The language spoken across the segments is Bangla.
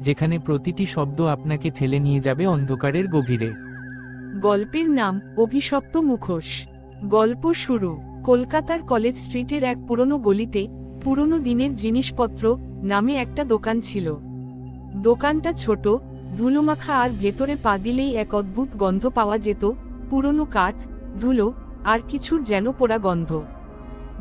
যেখানে প্রতিটি শব্দ আপনাকে ঠেলে নিয়ে যাবে অন্ধকারের গভীরে। গল্পের নাম, অভিশপ্ত মুখোশ। গল্প শুরু, কলকাতার কলেজ স্ট্রিটের এক পুরনো গলিতে, পুরনো দিনের জিনিসপত্র নামে একটা দোকান ছিল। দোকানটা ছোট, ধুলোমাখা আর ভেতরে পা দিলেই এক অদ্ভুত গন্ধ পাওয়া যেত, পুরনো কাঠ, ধুলো, আর কিছুর যেন পোড়া গন্ধ।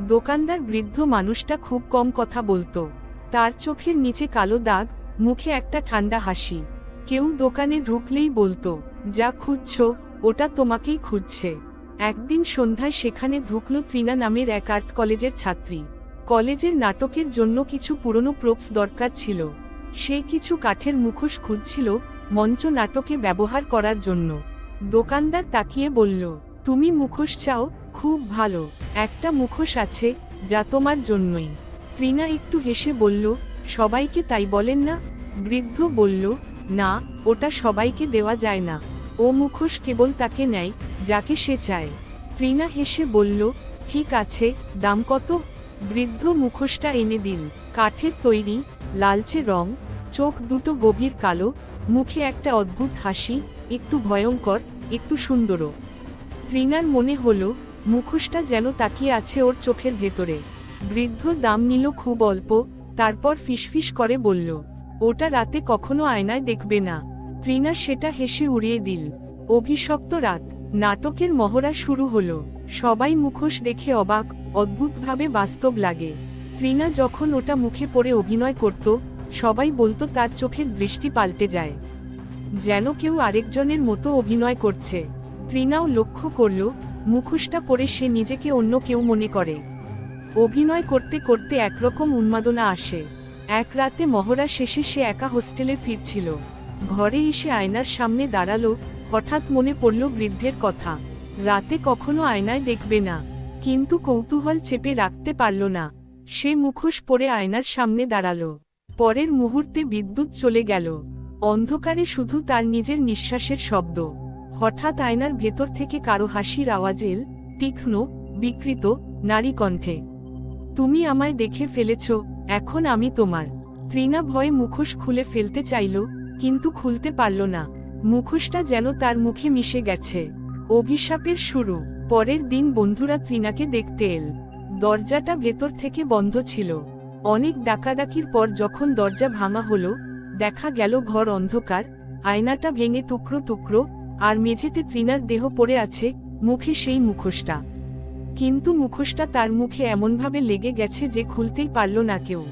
দোকানদার বৃদ্ধ মানুষটা খুব কম কথা বলতো। তার চোখের নিচে কালো দাগ মুখে একটা ঠান্ডা হাসি। কেউ দোকানে ঢুকলেই বলতো, যা খুঁজছ, ওটা তোমাকেই খুঁজছে। একদিন সন্ধ্যায় সেখানে ঢুকল ত্রিনা নামের এক আর্ট কলেজের ছাত্রী। কলেজের নাটকের জন্য কিছু পুরনো প্রোপস দরকার ছিল। সে কিছু কাঠের মুখোশ খুঁজছিল মঞ্চ নাটকে ব্যবহার করার জন্য। দোকানদার তাকিয়ে বলল, তুমি মুখোশ চাও? খুব ভালো। একটা মুখোশ আছে, যা তোমার জন্যই। ত্রিনা একটু হেসে বলল সবাইকে তাই বলেন না, বৃদ্ধ বলল, না, ওটা সবাইকে দেওয়া যায় না। ও মুখোশ কেবল তাকে নেয়, যাকে সে চায়। ত্রিনা হেসে বলল, ঠিক আছে, দাম কত? বৃদ্ধ মুখোশটা এনে দিন, কাঠের তৈরি, লালচে রং, চোখ দুটো গভীর কালো, মুখে একটা অদ্ভুত হাসি, একটু ভয়ঙ্কর, একটু সুন্দরও। ত্রিনার মনে হলো, মুখোশটা যেন তাকিয়ে আছে ওর চোখের ভেতরে। বৃদ্ধ দাম নিল খুব অল্প তারপর ফিসফিস করে বলল, ওটা রাতে কখনো আয়নায় দেখবে না। ত্রিনা সেটা হেসে উড়িয়ে দিল। অভিশপ্ত রাত, নাটকের মহড়া শুরু হলো। সবাই মুখোশ দেখে অবাক, অদ্ভুতভাবে বাস্তব লাগে। ত্রিনা যখন ওটা মুখে পড়ে অভিনয় করত, সবাই বলতো তার চোখের দৃষ্টি পাল্টে যায়। যেন কেউ আরেকজনের মতো অভিনয় করছে। ত্রিনাও লক্ষ্য করল, মুখোশটা পরে সে নিজেকে অন্য কেউ মনে করে। অভিনয় করতে করতে একরকম উন্মাদনা আসে। এক রাতে মহড়া শেষে সে একা হোস্টেলে ফিরছিল। ঘরে এসে আয়নার সামনে দাঁড়াল, হঠাৎ মনে পড়ল বৃদ্ধের কথা। রাতে কখনো আয়নায় দেখবে না, কিন্তু কৌতূহল চেপে রাখতে পারল না। সে মুখোশ পরে আয়নার সামনে দাঁড়াল। পরের মুহূর্তে বিদ্যুৎ চলে গেল। অন্ধকারে শুধু তার নিজের নিঃশ্বাসের শব্দ। হঠাৎ আয়নার ভেতর থেকে কারও হাসির আওয়াজ এল, তীক্ষ্ণ, বিকৃত, নারী কণ্ঠে। তুমি আমায় দেখে ফেলেছ, এখন আমি তোমার। ত্রিনা ভয়ে মুখোশ খুলে ফেলতে চাইল, কিন্তু খুলতে পারল না। মুখোশটা যেন তার মুখে মিশে গেছে। অভিশাপের শুরু। পরের দিন বন্ধুরা ত্রিনাকে দেখতে এল। দরজাটা ভেতর থেকে বন্ধ ছিল। অনেক ডাকাডাকির পর যখন দরজা ভাঙা হলো, দেখা গেল ঘর অন্ধকার, আয়নাটা ভেঙে টুকরো টুকরো, আর মেঝেতে ত্রিনার দেহ পড়ে আছে, মুখে সেই মুখোশটা। কিন্তু মুখোশটা তার মুখে এমনভাবে লেগে গেছে যে খুলতেই পারল না কেউ।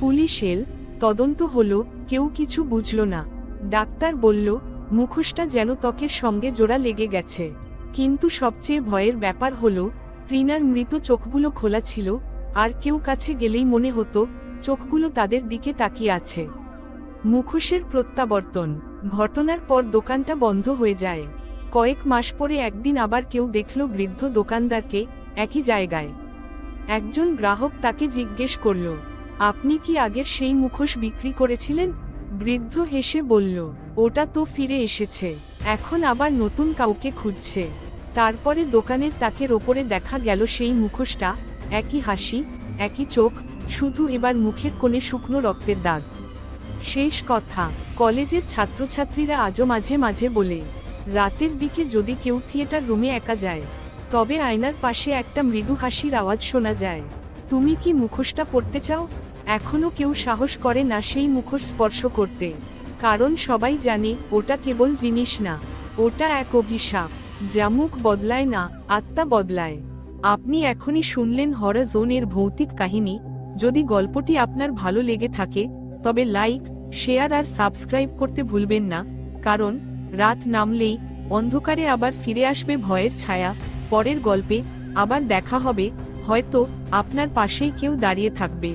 পুলিশ এল, তদন্ত হলো, কেউ কিছু বুঝল না। ডাক্তার বলল, মুখোশটা যেন ত্বকের সঙ্গে জোড়া লেগে গেছে। কিন্তু সবচেয়ে ভয়ের ব্যাপার হলো, ত্রিনার মৃত চোখগুলো খোলা ছিল, আর কেউ কাছে গেলেই মনে হতো, চোখগুলো তাদের দিকে তাকিয়ে আছে। মুখোশের প্রত্যাবর্তন, ঘটনার পর দোকানটা বন্ধ হয়ে যায়। কয়েক মাস পরে একদিন আবার কেউ দেখল বৃদ্ধ দোকানদারকে একই জায়গায়। একজন গ্রাহক তাকে জিজ্ঞেস করল, আপনি কি আগের সেই মুখোশ বিক্রি করেছিলেন? বৃদ্ধ হেসে বলল, ওটা তো ফিরে এসেছে, এখন আবার নতুন কাউকে খুঁজছে। তারপরে দোকানের তাকের ওপরে দেখা গেল সেই মুখোশটা, একই হাসি, একই চোখ, শুধু এবার মুখের কোণে শুকনো রক্তের দাগ। শেষ কথা, কলেজের ছাত্রছাত্রীরা আজও মাঝে মাঝে বলে রাতের দিকে যদি কেউ থিয়েটার রুমে একা যায়, তবে আয়নার পাশে একটা মৃদু হাসির আওয়াজ শোনা যায়। তুমি কি মুখোশটা পড়তে চাও? এখনও কেউ সাহস করে না সেই মুখোশ স্পর্শ করতে। কারণ সবাই জানে, ওটা কেবল জিনিস না, ওটা এক অভিশাপ। যা মুখ বদলায় না, আত্মা বদলায়। আপনি এখনই শুনলেন হরা জোনের ভৌতিক কাহিনী। যদি গল্পটি আপনার ভালো লেগে থাকে, তবে লাইক, শেয়ার আর সাবস্ক্রাইব করতে ভুলবেন না। কারণ রাত নামলেই অন্ধকারে আবার ফিরে আসবে ভয়ের ছায়া। পরের গল্পে আবার দেখা হবে, হয়তো আপনার পাশেই কেউ দাঁড়িয়ে থাকবে।